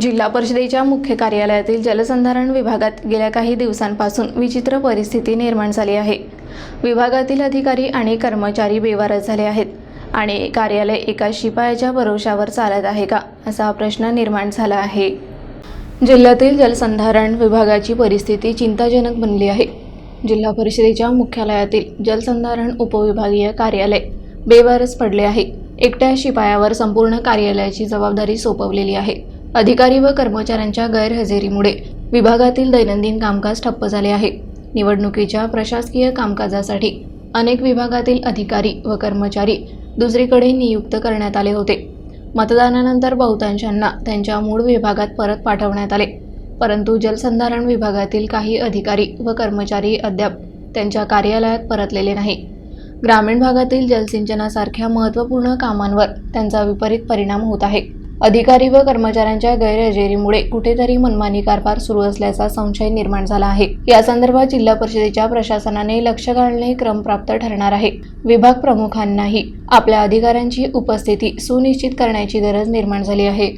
जिल्हा परिषदेच्या मुख्य कार्यालयातील जलसंधारण विभागात गेल्या काही दिवसांपासून विचित्र परिस्थिती निर्माण झाली आहे. विभागातील अधिकारी आणि कर्मचारी बेवारस झाले आहेत. आणि कार्यालय एका शिपायाच्या भरोशावर चालत आहे का असा प्रश्न निर्माण झाला आहे. जिल्ह्यातील जलसंधारण विभागाची परिस्थिती चिंताजनक बनली आहे. जिल्हा परिषदेच्या मुख्यालयातील जलसंधारण उपविभागीय कार्यालय बेवारस पडले आहे. एकट्या शिपायावर संपूर्ण कार्यालयाची जबाबदारी सोपवलेली आहे. अधिकारी व कर्मचाऱ्यांच्या गैरहजेरीमुळे विभागातील दैनंदिन कामकाज ठप्प झाले आहे. निवडणुकीच्या प्रशासकीय कामकाजासाठी अनेक विभागातील अधिकारी व कर्मचारी दुसरीकडे नियुक्त करण्यात आले होते. मतदानानंतर बहुतांशांना त्यांच्या मूळ विभागात परत पाठवण्यात आले. परंतु जलसंधारण विभागातील काही अधिकारी व कर्मचारी अद्याप त्यांच्या कार्यालयात परतलेले नाही. ग्रामीण भागातील जलसिंचनासारख्या महत्त्वपूर्ण कामांवर त्यांचा विपरीत परिणाम होत आहे. अधिकारी व कर्मचाऱ्यांच्या गैरहजेरीमुळे कुठेतरी मनमानी कारभार सुरू असल्याचा संशय निर्माण झाला आहे. या संदर्भात जिल्हा परिषदेच्या प्रशासनाने लक्ष घालणे क्रमप्राप्त ठरणार आहे. विभाग प्रमुखांनाही आपल्या अधिकाऱ्यांची उपस्थिती सुनिश्चित करण्याची गरज निर्माण झाली आहे.